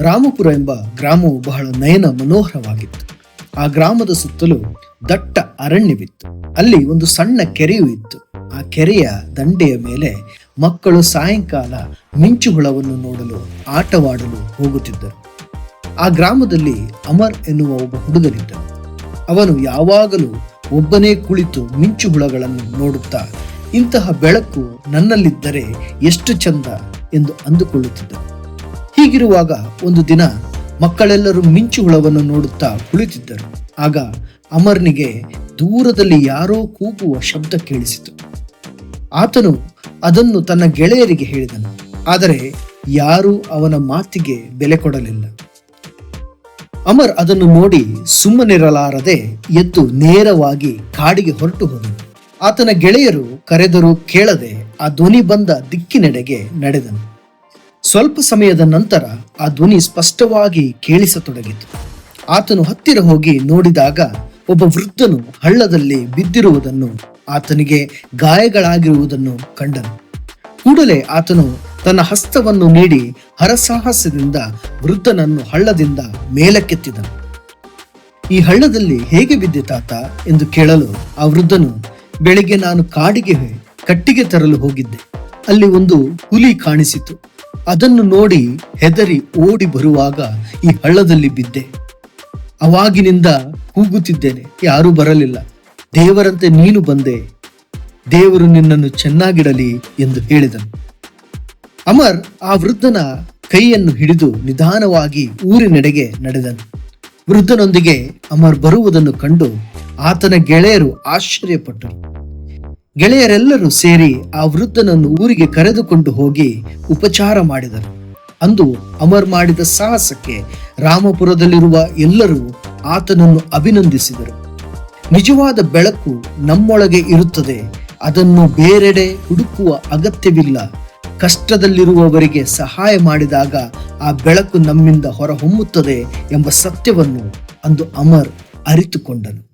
ರಾಮಪುರ ಎಂಬ ಗ್ರಾಮವು ಬಹಳ ನಯನ ಮನೋಹರವಾಗಿತ್ತು. ಆ ಗ್ರಾಮದ ಸುತ್ತಲೂ ದಟ್ಟ ಅರಣ್ಯವಿತ್ತು. ಅಲ್ಲಿ ಒಂದು ಸಣ್ಣ ಕೆರೆಯೂ ಇತ್ತು. ಆ ಕೆರೆಯ ದಂಡೆಯ ಮೇಲೆ ಮಕ್ಕಳು ಸಾಯಂಕಾಲ ಮಿಂಚುಹುಳವನ್ನು ನೋಡಲು, ಆಟವಾಡಲು ಹೋಗುತ್ತಿದ್ದರು. ಆ ಗ್ರಾಮದಲ್ಲಿ ಅಮರ್ ಎನ್ನುವ ಒಬ್ಬ ಹುಡುಗನಿದ್ದನು. ಅವನು ಯಾವಾಗಲೂ ಒಬ್ಬನೇ ಕುಳಿತು ಮಿಂಚುಹುಳಗಳನ್ನು ನೋಡುತ್ತಾ, ಇಂತಹ ಬೆಳಕು ನನ್ನಲ್ಲಿದ್ದರೆ ಎಷ್ಟು ಚಂದ ಎಂದು ಅಂದುಕೊಳ್ಳುತ್ತಿದ್ದನು. ಹೀಗಿರುವಾಗ ಒಂದು ದಿನ ಮಕ್ಕಳೆಲ್ಲರೂ ಮಿಂಚು ಹುಳವನ್ನು ನೋಡುತ್ತಾ ಕುಳಿತಿದ್ದರು. ಆಗ ಅಮರ್ನಿಗೆ ದೂರದಲ್ಲಿ ಯಾರೋ ಕೂಗುವ ಶಬ್ದ ಕೇಳಿಸಿತು. ಆತನು ಅದನ್ನು ತನ್ನ ಗೆಳೆಯರಿಗೆ ಹೇಳಿದನು. ಆದರೆ ಯಾರೂ ಅವನ ಮಾತಿಗೆ ಬೆಲೆ ಕೊಡಲಿಲ್ಲ. ಅಮರ್ ಅದನ್ನು ನೋಡಿ ಸುಮ್ಮನಿರಲಾರದೆ ಎದ್ದು ನೇರವಾಗಿ ಕಾಡಿಗೆ ಹೊರಟು ಹೋದನು. ಆತನ ಗೆಳೆಯರು ಕರೆದರೂ ಕೇಳದೆ ಆ ಧ್ವನಿ ಬಂದ ದಿಕ್ಕಿನೆಡೆಗೆ ನಡೆದನು. ಸ್ವಲ್ಪ ಸಮಯದ ನಂತರ ಆ ಧ್ವನಿ ಸ್ಪಷ್ಟವಾಗಿ ಕೇಳಿಸತೊಡಗಿತು. ಆತನು ಹತ್ತಿರ ಹೋಗಿ ನೋಡಿದಾಗ ಒಬ್ಬ ವೃದ್ಧನು ಹಳ್ಳದಲ್ಲಿ ಬಿದ್ದಿರುವುದನ್ನು ಆತನಿಗೆ ಗಾಯಗಳಾಗಿರುವುದನ್ನು ಕಂಡನು. ಕೂಡಲೇ ಆತನು ತನ್ನ ಹಸ್ತವನ್ನು ನೀಡಿ ಹರಸಾಹಸದಿಂದ ವೃದ್ಧನನ್ನು ಹಳ್ಳದಿಂದ ಮೇಲಕ್ಕೆತ್ತಿದನು. ಈ ಹಳ್ಳದಲ್ಲಿ ಹೇಗೆ ಬಿದ್ದೆ ತಾತ ಎಂದು ಕೇಳಲು ಆ ವೃದ್ಧನು ಬೆಳಿಗ್ಗೆ ನಾನು ಕಾಡಿಗೆ ಕಟ್ಟಿಗೆ ತರಲು ಹೋಗಿದ್ದೆ. ಅಲ್ಲಿ ಒಂದು ಹುಲಿ ಕಾಣಿಸಿತು. ಅದನ್ನು ನೋಡಿ ಹೆದರಿ ಓಡಿ ಬರುವಾಗ ಈ ಹಳ್ಳದಲ್ಲಿ ಬಿದ್ದೆ. ಅವಾಗಿನಿಂದ ಕೂಗುತ್ತಿದ್ದೇನೆ. ಯಾರೂ ಬರಲಿಲ್ಲ. ದೇವರಂತೆ ನೀನು ಬಂದೆ. ದೇವರು ನಿನ್ನನ್ನು ಚೆನ್ನಾಗಿಡಲಿ ಎಂದು ಹೇಳಿದನು. ಅಮರ್ ಆ ವೃದ್ಧನ ಕೈಯನ್ನು ಹಿಡಿದು ನಿಧಾನವಾಗಿ ಊರಿನೆಡೆಗೆ ನಡೆದನು. ವೃದ್ಧನೊಂದಿಗೆ ಅಮರ್ ಬರುವುದನ್ನು ಕಂಡು ಆತನ ಗೆಳೆಯರು ಆಶ್ಚರ್ಯಪಟ್ಟರು. ಗೆಳೆಯರೆಲ್ಲರೂ ಸೇರಿ ಆ ವೃದ್ಧನನ್ನು ಊರಿಗೆ ಕರೆದುಕೊಂಡು ಹೋಗಿ ಉಪಚಾರ ಮಾಡಿದರು. ಅಂದು ಅಮರ್ ಮಾಡಿದ ಸಾಹಸಕ್ಕೆ ರಾಮಪುರದಲ್ಲಿರುವ ಎಲ್ಲರೂ ಆತನನ್ನು ಅಭಿನಂದಿಸಿದರು. ನಿಜವಾದ ಬೆಳಕು ನಮ್ಮೊಳಗೆ ಇರುತ್ತದೆ. ಅದನ್ನು ಬೇರೆಡೆ ಹುಡುಕುವ ಅಗತ್ಯವಿಲ್ಲ. ಕಷ್ಟದಲ್ಲಿರುವವರಿಗೆ ಸಹಾಯ ಮಾಡಿದಾಗ ಆ ಬೆಳಕು ನಮ್ಮಿಂದ ಹೊರಹೊಮ್ಮುತ್ತದೆ ಎಂಬ ಸತ್ಯವನ್ನು ಅಂದು ಅಮರ್ ಅರಿತುಕೊಂಡನು.